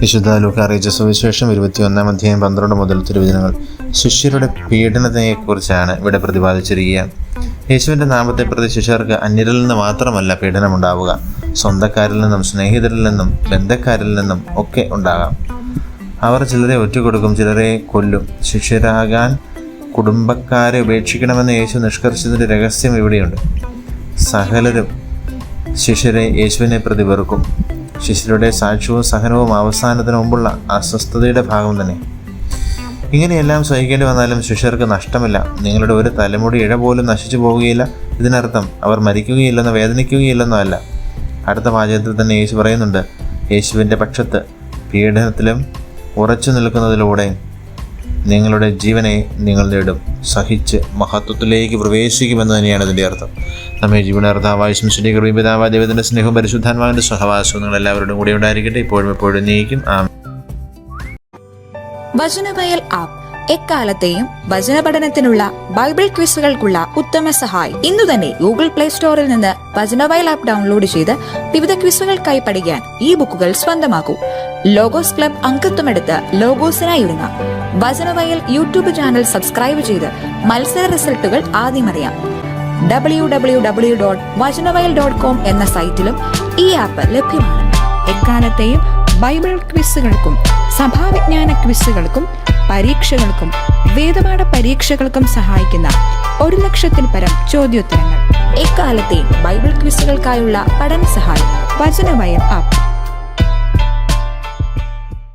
വിശുദ്ധ ലൂക്ക അറിയിച്ച സുവിശേഷം ഇരുപത്തിയൊന്നാം അധ്യായം പന്ത്രണ്ട് മുതൽ തിരുവചനങ്ങൾ. ശിഷ്യരുടെ പീഡനത്തെക്കുറിച്ചാണ് ഇവിടെ പ്രതിപാദിച്ചിരിക്കുക. യേശുവിന്റെ നാമത്തെ പ്രതി ശിഷ്യർക്ക് അന്യരിൽ നിന്ന് മാത്രമല്ല പീഡനമുണ്ടാവുക. സ്വന്തക്കാരിൽ നിന്നും സ്നേഹിതരിൽ നിന്നും ബന്ധക്കാരിൽ നിന്നും ഒക്കെ ഉണ്ടാകാം. അവർ ചിലരെ ഒറ്റുകൊടുക്കും ചിലരെ കൊല്ലും. ശിഷ്യരാകാൻ കുടുംബക്കാരെ ഉപേക്ഷിക്കണമെന്ന് യേശു നിഷ്കർഷിച്ചതിന്റെ രഹസ്യം ഇവിടെയുണ്ട്. സകലരും ശിഷ്യരെ യേശുവിനെ പ്രതി വെറുക്കും ശിഷ്യരുടെ സാക്ഷ്യവും സഹനവും അവസാനത്തിന് മുമ്പുള്ള അസ്വസ്ഥതയുടെ ഭാഗം തന്നെ. ഇങ്ങനെയെല്ലാം സഹിക്കേണ്ടി വന്നാലും ശിഷ്യർക്ക് നഷ്ടമില്ല. നിങ്ങളുടെ ഒരു തലമുടി ഇഴ പോലും നശിച്ചു പോവുകയില്ല ഇതിനർത്ഥം അവർ മരിക്കുകയില്ലെന്നോ വേദനിക്കുകയില്ലെന്നോ അല്ല. അടുത്ത വാചകത്തിൽ തന്നെ യേശു പറയുന്നുണ്ട് യേശുവിന്റെ പക്ഷത്ത് പീഡനത്തിലും ഉറച്ചു നിൽക്കുന്നതിലൂടെ നിങ്ങളുടെ ജീവനെ നിങ്ങൾ നേടും. സഹിച്ച് മഹത്വത്തിലേക്ക് പ്രവേശിക്കുമെന്ന് തന്നെയാണ് ഇതിന്റെ അർത്ഥം. നമ്മെ ജീവനാർത്ഥാവായ ശംശുடைய പിതാവ് ദൈവത്തിന്റെ സ്നേഹവും പരിശുദ്ധാത്മാവിന്റെ സഹവാസവും നിങ്ങൾ എല്ലാവരോടും കൂടെ ഉണ്ടായിരിക്കട്ടെ. ഇപ്പോഴും എപ്പോഴും നീക്കും ആ വചനവയൽ ആപ്പ്. എക്കാലത്തെയും വചന പഠനത്തിനുള്ള ബൈബിൾ ക്വിസുകൾക്കുള്ള ഉത്തമ സഹായി. ഇന്നു തന്നെ ഗൂഗിൾ പ്ലേ സ്റ്റോറിൽ നിന്ന് വചനവയൽ ആപ്പ് ഡൗൺലോഡ് ചെയ്ത് വിവിധ ക്വിസുകൾക്കായി പഠിക്കാൻ ഈ ബുക്കുകൾ സ്വന്തമാക്കൂ. ലോഗോസ് ക്ലബ് അംഗത്വമെടുത്ത് ലോഗോസിനായി ഒരുങ്ങാം. വചനവയൽ യൂട്യൂബ് ചാനൽ സബ്സ്ക്രൈബ് ചെയ്ത് മത്സര റിസൾട്ടുകൾ ആദ്യം അറിയാം. W W W dot Vachanavayal dot com എന്ന സൈറ്റിലും ഈ ആപ്പ് ലഭ്യമാണ്. എക്കാലത്തെയും ബൈബിൾ ക്വിസുകൾക്കും സഭാവിജ്ഞാന ക്വിസുകൾക്കും പരീക്ഷകൾക്കും വേദപാഠ പരീക്ഷകൾക്കും സഹായിക്കുന്ന ഒരു ലക്ഷത്തിൽ പരം ചോദ്യോത്തരങ്ങൾ. എക്കാലത്തെയും ബൈബിൾ ക്വിസുകൾക്കായുള്ള പഠന സഹായം വചനവയൽ ആപ്പ്